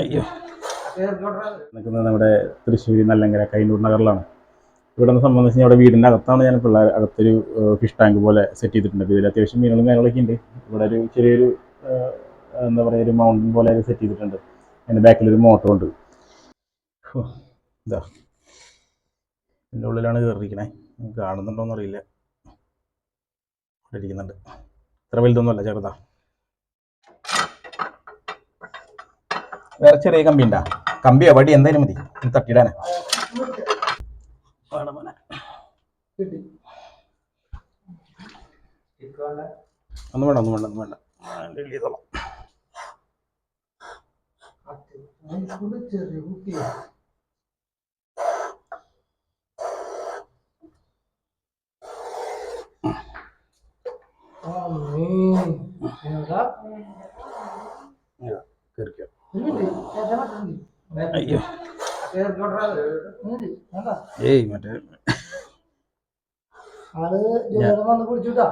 അയ്യോ. നിൽക്കുന്നത് നമ്മുടെ തൃശ്ശൂർ നല്ലങ്കര കൈനൂർ നഗറിലാണ്. ഇവിടെ നിന്ന് സംബന്ധിച്ച് ഇവിടെ വീടിന്റെ അകത്താണ് ഞാൻ പിള്ളേർ അകത്തൊരു ഫിഷ് ടാങ്ക് പോലെ സെറ്റ് ചെയ്തിട്ടുണ്ട്. ഇതിൽ അത്യാവശ്യം മീനുകളും കാര്യങ്ങളൊക്കെ ഉണ്ട്. ഇവിടെ ഒരു ചെറിയൊരു എന്താ പറയുക ഒരു മൗണ്ടൻ പോലെ സെറ്റ് ചെയ്തിട്ടുണ്ട്. അതിന്റെ ബാക്കിലൊരു മോട്ടോ ഉണ്ട്. ഇതാ. ഇതിന്റെ ഉള്ളിലാണ് കയറിയിരിക്കണേ കാണുന്നുണ്ടോ ഇവിടെ ഇരിക്കുന്നുണ്ട്. ഇത്ര വലുതൊന്നുമല്ല ചെറുതാ. വേറെ ചെറിയ കമ്പി ഉണ്ടാ കമ്പിയോ വടി എന്തായാലും മതി തട്ടിയിടാനാ. ഒന്നും വേണ്ട ഒന്നും വേണ്ട ഒന്നും വേണ്ട. ഇതാ, കയറിക്കോ അയ്യോ. ഏയ് മറ്റേ. ആൾ വന്ന് കുടിച്ചുട്ടാ